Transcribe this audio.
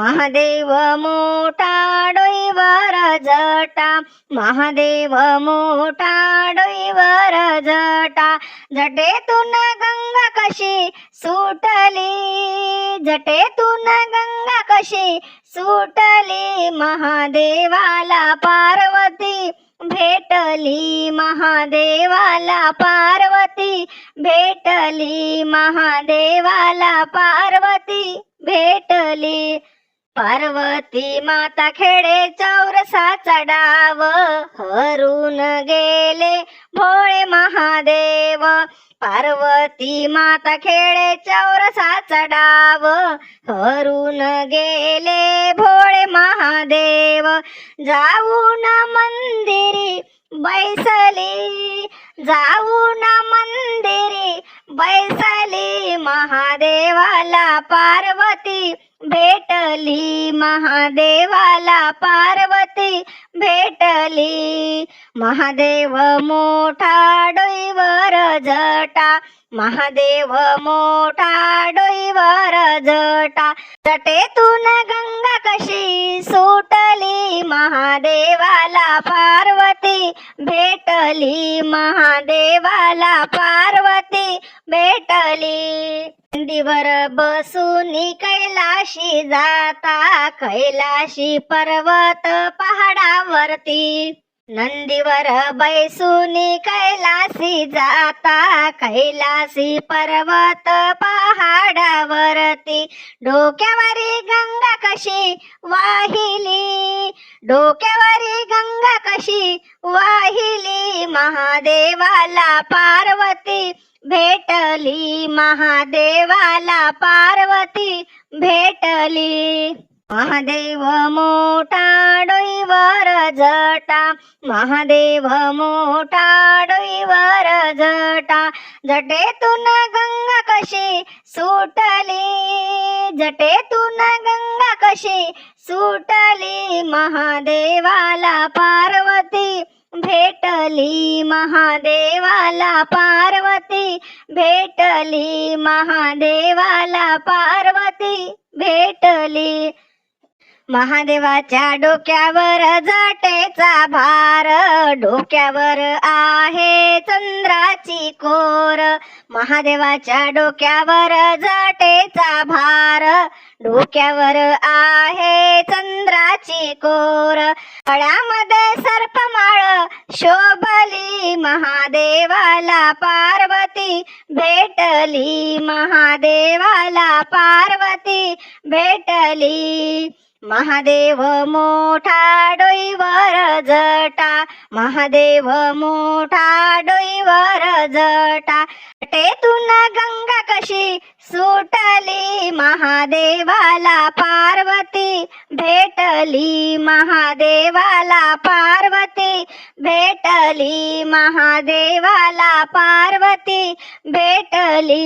महादेव मोठा डोईवर जटा महादेव मोठा डोईवर जटा. जटेतून गंगा कशी सुटली जटेतून गंगा कशी सुटली महादेवाला पार्वती भेटली महादेवाला पार्वती भेटली महादेवाला पार्वती भेटली. पार्वती माता खेडे चौरसा चढाव हरून गेले भोळे महादेव. पार्वती माता खेडे चौरसा चढाव हरून गेले भोळे महादेव. जाऊन मंदिरी बैसली जाऊन मंदिरी बैसली. महादेवाला पार्वती भेटली. महादेवाला पार्वती भेटली. महादेव मोठा डोईवर जटा. महादेव मोठा डोईवर जटा. जटेतून गंगा कशी सुटली. महादेवाला पार्वती भेटली. महादेवाला पार्वती भेटली. नंदीवर बसून कैलाशी जाता कैलाशी पर्वत पहाडावरती. नंदीवर बैसून कैलासी जाता कैलासी पर्वत पहाडावरती. डोक्यावरी गंगा कशी वाहिली? डोक्यावरी गंगा कशी वाहिली? महादेवाला पार्वती भेटली महादेवाला पार्वती भेटली. महादेव मोठा डोईवर जटा महादेव मोठा डोईवर जटा. जटेतून गंगा कशी सुटली जटेतून गंगा कशी सुटली महादेवाला पार्वती भेटली महादेवाला पार्वती भेटली महादेवाला पार्वती भेटली महादेवाच्या डोक्यावर जटेचा भार डोक्यावर आहे चंद्राची कोर महादेवाच्या डोक्यावर जटेचा भार डोक्यावर आहे चंद्राची कोर. फळामध्ये सर्पमाळ शोभली महादेवाला पार्वती. भेटली महादेवाला पार्वती भेटली. महादेव मोठा डोईवर जटा. महादेव मोठा डोईवर जटा. टेतून गंगा कशी सुटली महादेवाला पार्वती? भेटली महादेवाला पार्वती. भेटली महादेवाला पार्वती. भेटली